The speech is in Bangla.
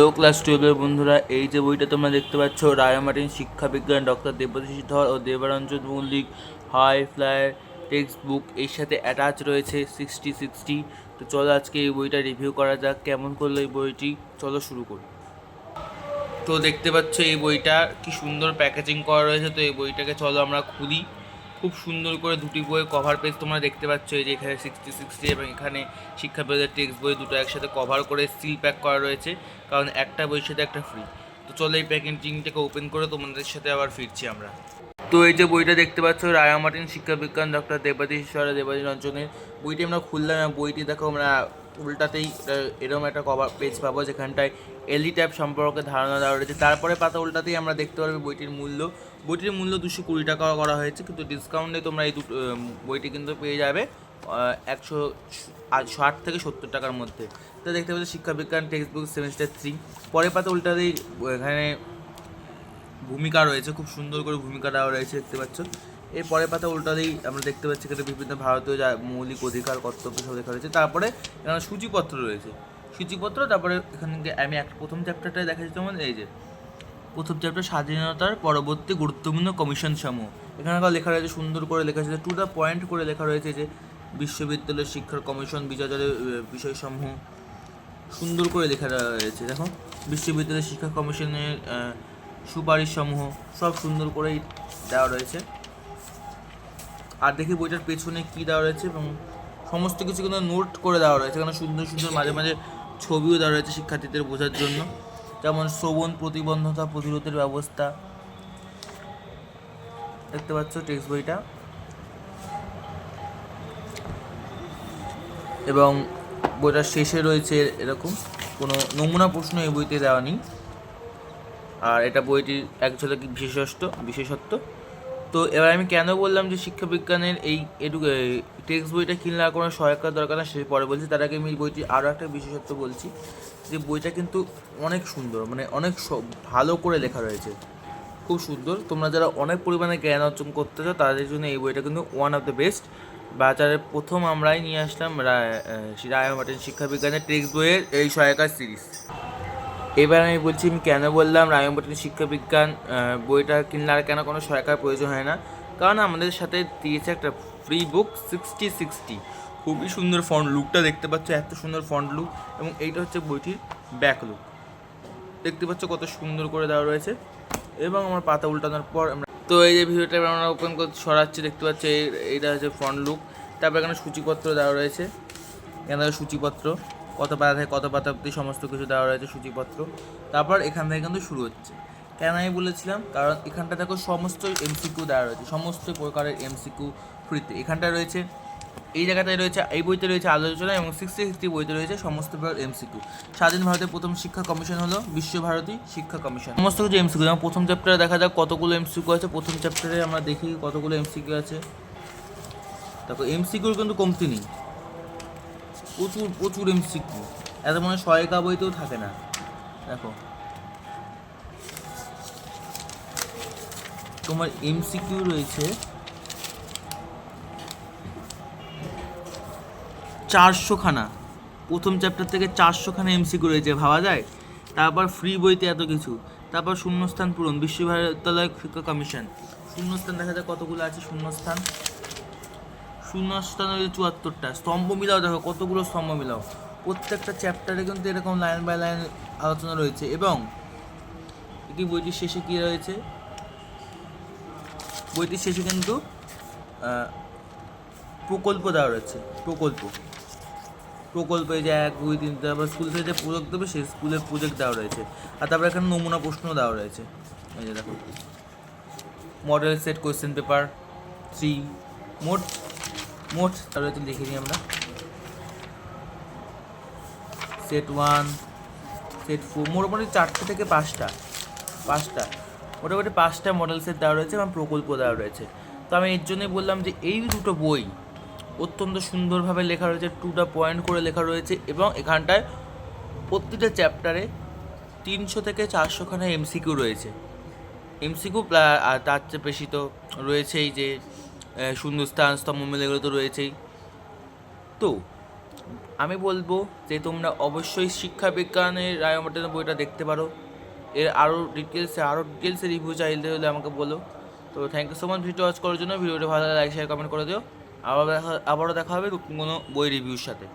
হ্যালো ক্লাস টুয়েলভের বন্ধুরা। এই যে বইটা তোমরা দেখতে পাচ্ছ রায়ামার্টিন শিক্ষা বিজ্ঞান ডক্টর দেবশিষ ধর ও Debaranjan Mallick high flyer text book এর সাথে অ্যাটাচ রয়েছে সিক্সটি সিক্সটি তো চলো আজকে এই বইটা রিভিউ করা যাক, কেমন করল এই বইটি? চলো শুরু করি। তো দেখতে পাচ্ছ এই বইটা কি সুন্দর প্যাকেজিং করা রয়েছে, তো এই বইটাকে চলো আমরা খুলি। খুব সুন্দর করে দুটি বইয়ের কভার পেজ তোমরা দেখতে পাচ্ছ। এই যে এখানে সিক্সটি সিক্সটি এবং এখানে শিক্ষা পেজের টেক্সট বই দুটো একসাথে কভার করে সিল প্যাক করা রয়েছে, কারণ একটা বইয়ের সাথে একটা ফ্রি তো চলো এই প্যাকেজিংটাকে ওপেন করে তোমাদের সাথে আবার ফিরছি আমরা। তো এই যে বইটা দেখতে পাচ্ছ, রায়া মার্টিন, শিক্ষা বিজ্ঞান ডক্টর দেবাদীশ ঈশ্বর দেবাদী রঞ্জনের। বইটি আমরা খুললাম বইটি দেখো আমরা উল্টাতেই এরকম একটা কভার পেজ পাবো যেখানটায় এলই ট্যাব সম্পর্কে ধারণা দেওয়া রয়েছে। তারপরে পাতা উল্টাতেই আমরা দেখতে পারব বইটির মূল্য। বইটির মূল্য দুশো কুড়ি টাকা করা হয়েছে, কিন্তু ডিসকাউন্টে তোমরা এই দুটো বইটি কিন্তু পেয়ে যাবে একশো ষাট থেকে সত্তর টাকার মধ্যে। তো দেখতে পাচ্ছি শিক্ষা বিজ্ঞান টেক্সট বুক সেমিস্টার থ্রি পরের পাতা উল্টাতেই এখানে ভূমিকা রয়েছে, খুব সুন্দর করে ভূমিকা দেওয়া রয়েছে, দেখতে পাচ্ছ। এর পরের পাতা উল্টাতেই আমরা দেখতে পাচ্ছি এখানে বিভিন্ন ভারতীয় যা মৌলিক অধিকার কর্তব্য সব লেখা রয়েছে। তারপরে এখানে সূচিপত্র রয়েছে। সূচিপত্র তারপরে এখানে আমি একটা প্রথম চ্যাপ্টারটায় দেখাচ্ছি তোমার এই যে প্রথম চ্যাপ্টার স্বাধীনতার পরবর্তী গুরুত্বপূর্ণ কমিশন সমূহ। এখানে লেখা রয়েছে সুন্দর করে লেখা রয়েছে টু দ্য পয়েন্ট করে লেখা রয়েছে যে বিশ্ববিদ্যালয় শিক্ষার কমিশন বিজাজারের বিষয়সমূহ। সুন্দর করে লেখা রয়েছে দেখো। বিশ্ববিদ্যালয় শিক্ষা কমিশনের আহ, সুপারিশসমূহ সব সুন্দর করেই দেওয়া রয়েছে। আর দেখি বইটার পেছনে কী দেওয়া রয়েছে এবং সমস্ত কিছু কিন্তু নোট করে দেওয়া রয়েছে, এখানে সুন্দর সুন্দর মাঝে মাঝে ছবিও দেওয়া রয়েছে শিক্ষার্থীদের বোঝার জন্য। যেমন শ্রবণ প্রতিবন্ধতা প্রতিরোধের ব্যবস্থা। দেখতে পাচ্ছ টেক্সট বইটা। এবং বইটার শেষে রয়েছে এরকম। কোনো নমুনা প্রশ্ন এই বইতে দেওয়া নেই। আর এটা বইটির এক ঝলক বিশেষত্ব বিশেষত্ব। তো এবার আমি কেন বললাম যে শিক্ষাবিজ্ঞানের এই টেক্সট বইটা কিনলে আর কোনো সহায়তার দরকার না, সে পরে বলছি। তার আগে আমি এই বইটির আরও একটা বিশেষত্ব বলছি, যে বইটা কিন্তু অনেক সুন্দর মানে অনেক ভালো করে লেখা রয়েছে। খুব সুন্দর। তোমরা যারা অনেক পরিমাণে জ্ঞান অর্জন করতে চাও, তাদের জন্য এই বইটা কিন্তু ওয়ান অফ দ্য বেস্ট বাজারে প্রথম আমরাই নিয়ে আসলাম রায় মার্টিন শিক্ষাবিজ্ঞানের টেক্সট বইয়ের এই সহায়কার সিরিজ এবার আমি বলছি, আমি কেন বললাম রায়মপটন শিক্ষাবিজ্ঞান বইটা কিনলে আর কেন কোনো সহায়কার প্রয়োজন হয় না? কারণ আমাদের সাথে দিয়েছে একটা ফ্রি বুক সিক্সটি সিক্সটি খুবই সুন্দর ফন্ট লুকটা দেখতে পাচ্ছ, এত সুন্দর ফন্ট লুক এবং এইটা হচ্ছে বইটির ব্যাক লুক দেখতে পাচ্ছ কত সুন্দর করে দেওয়া রয়েছে। এবং আমার পাতা উল্টানোর পর আমরা তো এই যে ভিডিওটা আমরা ওপেন করে সরাচ্ছি, দেখতে পাচ্ছি এই- এইটা হচ্ছে ফ্রন্ট লুক তারপর এখানে সূচিপত্র দেওয়া রয়েছে। এখানে সূচিপত্র। কত পাতা কত পাতা অব্দি সমস্ত কিছু দেওয়া রয়েছে সূচিপত্র। তারপর এখান থেকে কিন্তু শুরু হচ্ছে। কেন আমি বলেছিলাম? কারণ এখানটা দেখো সমস্ত এমসিকিউ দেওয়া রয়েছে, সমস্ত প্রকারের এমসিকিউ ফ্রিতে এখানটা রয়েছে, এই জায়গাটায় রয়েছে, এই বইতে রয়েছে আলোচনা এবং সিক্সটি সিক্সটি বইতে রয়েছে সমস্ত প্রকার এমসিকিউ স্বাধীন ভারতের প্রথম শিক্ষা কমিশন হলো বিশ্বভারতী শিক্ষা কমিশন। সমস্ত কিছু এমসিকিউ যেমন প্রথম চ্যাপ্টারে দেখা যাক কতগুলো এমসিকিউ আছে, প্রথম চ্যাপ্টারে আমরা দেখি কতগুলো এমসিকিউ আছে। দেখো এমসিকিউর কিন্তু কমতি নেই। প্রচুর প্রচুর এমসিকিউ এত মনে হয় সহায়িকা বইতেও থাকে না। দেখো। তোমার এমসিকিউ রয়েছে চারশো খানা প্রথম চ্যাপ্টার থেকে চারশো খানা এমসিকিউ রয়েছে, ভাবা যায়? তারপর ফ্রি বইতে এত কিছু। তারপর শূন্যস্থান পূরণ, বিশ্ববিদ্যালয় শিক্ষা কমিশন। শূন্যস্থান দেখা যায় কতগুলো আছে, শূন্যস্থান। শূন্যস্থান হচ্ছে চুয়াত্তরটা। স্তম্ভ মিলাও, দেখো কতগুলো স্তম্ভ মিলাও। প্রত্যেকটা চ্যাপ্টারে কিন্তু এরকম লাইন বাই লাইন আলোচনা রয়েছে। এবং এটি বইটির শেষে কী রয়েছে? বইটির শেষে কিন্তু প্রকল্প দেওয়া রয়েছে। প্রকল্প। প্রকল্পে যে এক, দুই, তিন, তারপর স্কুল থেকে যে প্রজেক্ট দেবে, সেই স্কুলের প্রজেক্ট দেওয়া রয়েছে। আর তারপরে এখানে নমুনা প্রশ্ন দেওয়া রয়েছে। এই যে দেখো। Model set question paper three মোট মোট, তাহলে একটু লিখে নিই আমরা। সেট ওয়ান সেট ফোর মোটামুটি চারটে থেকে পাঁচটা পাঁচটা। মোটামুটি পাঁচটা মডেল সেট দেওয়া রয়েছে এবং প্রকল্প দেওয়া রয়েছে। তো আমি এর জন্যই বললাম যে এই দুটো বই অত্যন্ত সুন্দরভাবে লেখা রয়েছে টুটা পয়েন্ট করে লেখা রয়েছে এবং এখানটায় প্রতিটা চ্যাপ্টারে তিনশো থেকে চারশোখানা এমসিকিউ রয়েছে। এমসিকিউ আর তার চেয়ে বেশি তো রয়েছেই যে আহ, স্থান স্তম্ভ মিলে এগুলো তো রয়েছেই। তো আমি বলব যে তোমরা অবশ্যই শিক্ষা বিজ্ঞানের রায় মার্টিনের বইটা দেখতে পারো। এর আরও ডিটেলসে আরও ডিটেলসে রিভিউ চাইলে হলে আমাকে বলো। তো thank you so much video watch করার জন্য। ভিডিওটা ভালো লাগে লাইক শেয়ার কমেন্ট করে দিও। আবার দেখা আবারও দেখা হবে কোনো বই রিভিউর সাথে।